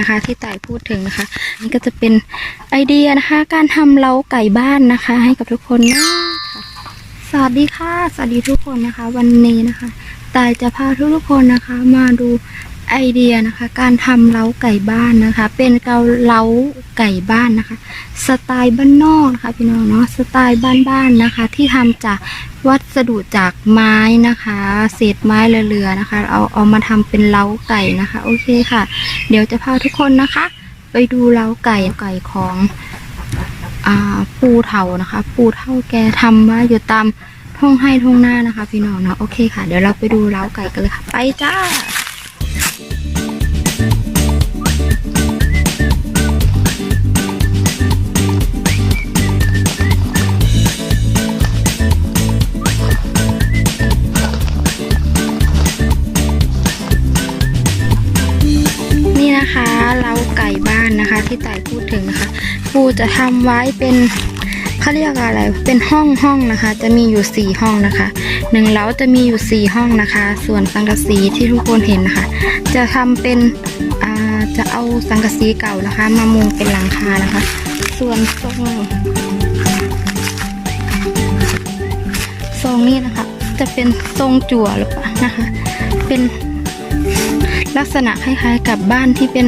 นะคะ ที่ต่ายพูดถึงนะคะนี่ก็จะเป็นไอเดียนะคะ การทำเล้าไก่บ้านนะคะ ให้กับทุกคนนะค่ะสวัสดีค่ะ สวัสดีทุกคนนะคะ วันนี้นะคะต่ายจะพาทุกทุกๆคนนะคะ มาดูไอเดียนะคะ การทำเล้าไก่บ้านนะคะ เป็นเกาเล้าไก่บ้านนะคะ สไตล์บ้านนอกนะคะพี่น้องเนาะสไตล์บ้านๆนะคะ ที่ทำจากวัสดุจากไม้นะคะ เศษไม้เรือๆนะคะ เอาเอามาทำเป็นเล้าไก่นะคะ โอเคค่ะ เดี๋ยวจะพาทุกคนนะคะ ไปดูเล้าไก่ไก่ของอ่าปูเถานะคะ ปูเท่าแกทำไว้อยู่ตามท้องให้ท้องหน้านะคะ พี่น้องเนาะโอเคค่ะ เดี๋ยวเราไปดูเล้าไก่กันเลยค่ะ ไปจ้า นะคะที่ต่ายพูดถึงนะคะปูจะทำไว้เป็นเขาเรียกอะไรเป็นห้องห้องนะคะ จะมีอยู่สี่ห้องนะคะหนึ่งเล้าจะมีอยู่สี่ห้องนะคะ ส่วนสังกะสีที่ทุกคนเห็นนะคะ จะทำเป็นจะเอาสังกะสีเก่านะคะ มามุงเป็นหลังคานะคะ ส่วนทรงทรงนี้นะคะ จะเป็นทรงจั่วหรือเปล่านะคะ เป็น ลักษณะคล้ายๆกับบ้านที่เป็น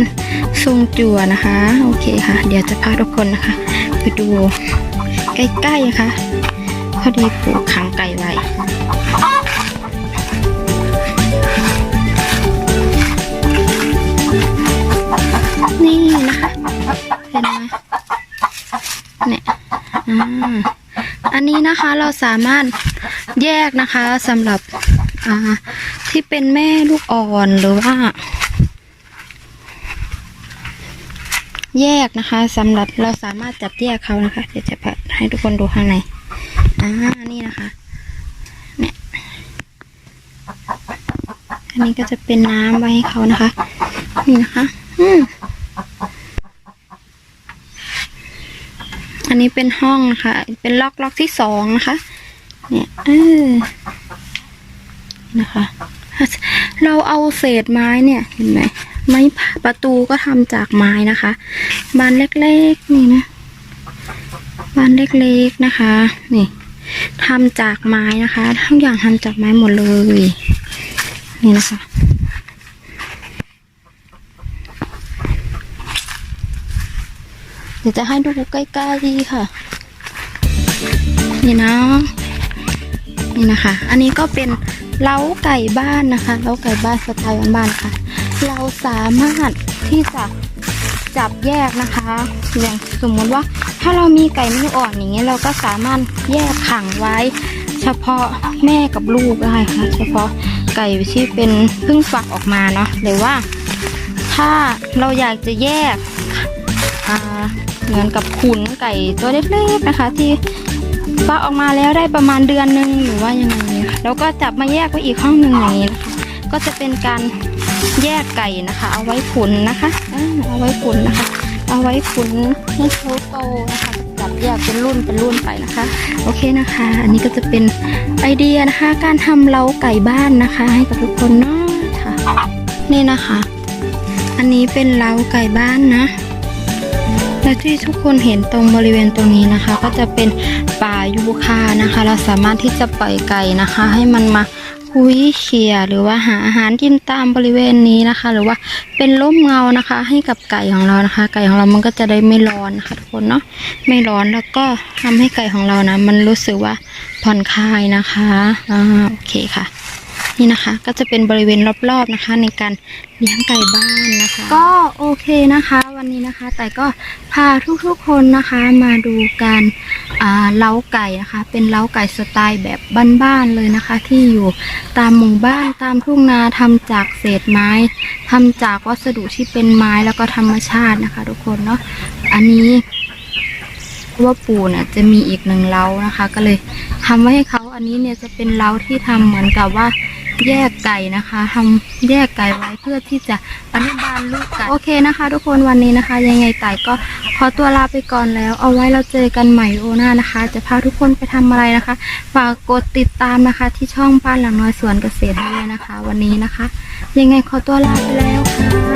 ทรงจั่วนะคะ โอเคค่ะ เดี๋ยวจะพาทุกคนนะคะไปดูใกล้ๆนะคะพอดีปลูกขังไก่ไว้นี่นะคะเห็นไหมเนี่ยอ่าอันนี้นะคะเราสามารถแยกนะคะสำหรับ อ่าที่เป็นแม่ลูกอ่อนหรือว่า แยกนะคะสำหรับเราสามารถจับแยกเขานะคะ เดี๋ยวจะพาให้ทุกคนดูข้างในอ่านี่นะคะเนี่ยอันนี้ก็จะเป็นน้ำไว้ให้เขานะคะ นี่นะคะอืมอันนี้เป็นห้องนะคะ เป็นล็อกล็อกที่สองนะคะ เนี่ยเออ นะคะ เราเอาเศษไม้เนี่ยเห็นไหมไม้ประตูก็ทำจากไม้นะคะ บานเล็กๆนี่นะบานเล็กๆนะคะ นี่ทำจากไม้นะคะทุกอย่างทำจากไม้หมดเลย นี่นะคะเดี๋ยวจะให้ดูใกล้ๆดีค่ะ นี่นะนี่นะคะ อันนี้ก็เป็น เล้าไก่บ้านนะคะเล้าไก่บ้านสไตล์บ้านๆค่ะ เราสามารถที่จะจับแยกนะคะ อย่างสมมติว่าถ้าเรามีไก่ไม่อ่อนอย่างเงี้ยเราก็สามารถแยกขังไว้ เฉพาะแม่กับลูกได้ค่ะ เฉพาะไก่ที่เป็นเพิ่งฝักออกมาเนาะหรือว่า ถ้าเราอยากจะแยกเหมือนกับขุนไก่ตัวเล็กๆนะคะ ที่ฟักออกมาแล้วได้ประมาณเดือนหนึ่งหรือว่ายังไง แล้วก็จับมาแยกไว้อีกห้องหนึ่งอย่างนี้นะคะก็จะเป็นการแยกไก่นะคะ เอาไว้ขุนนะคะเอาไว้ขุนนะคะ เอาไว้ขุนให้เขาโตนะคะจับแยกเป็นรุ่นเป็นรุ่นไปนะคะ โอเคนะคะ อันนี้ก็จะเป็นไอเดียนะคะ การทำเล้าไก่บ้านนะคะ ให้กับทุกคนเนาะค่ะ นี่นะคะ อันนี้เป็นเล้าไก่บ้านนะ และที่ทุกคนเห็นตรงบริเวณตรงนี้นะคะ ก็จะเป็นป่ายูคานะคะ เราสามารถที่จะปล่อยไก่นะคะ ให้มันมาคุยเขี่ยหรือว่าหาอาหารกินตามบริเวณนี้นะคะ หรือว่าเป็นร่มเงานะคะ ให้กับไก่ของเรานะคะ ไก่ของเรามันก็จะได้ไม่ร้อนนะคะทุกคนเนาะไม่ร้อนแล้วก็ทำให้ไก่ของเรานะ มันรู้สึกว่าผ่อนคลายนะคะอ่าโอเคค่ะ นี่นะคะ ก็จะเป็นบริเวณรอบๆนะคะ ในการเลี้ยงไก่บ้านนะคะ ก็โอเคนะคะ วันนี้นะคะ แต่ก็พาทุกๆคนนะคะมาดูการเล้าไก่นะคะ เป็นเล้าไก่สไตล์แบบบ้านๆเลยนะคะ ที่อยู่ตามหมู่บ้านตามทุ่งนาทำจากเศษไม้ทำจากวัสดุที่เป็นไม้แล้วก็ธรรมชาตินะคะ ทุกคนเนาะอันนี้ว่าปู่เนี่ยจะมีอีกหนึ่งเล้านะคะ ก็เลยทำไว้ให้เขาอันนี้เนี่ยจะเป็นเล้าที่ทำเหมือนกับว่า แยกไก่นะคะทำแยกไก่ไว้เพื่อที่จะอนุบาลลูกไก่โอเคนะคะ ทุกคนวันนี้นะคะ ยังไงไก่ก็ขอตัวลาไปก่อนแล้ว เอาไว้เราเจอกันใหม่โอหน้านะคะ จะพาทุกคนไปทำอะไรนะคะฝากกดติดตามนะคะ ที่ช่องบ้านหลังน้อยสวนเกษตรด้วยนะคะ วันนี้นะคะ ยังไงขอตัวลาไปแล้วค่ะ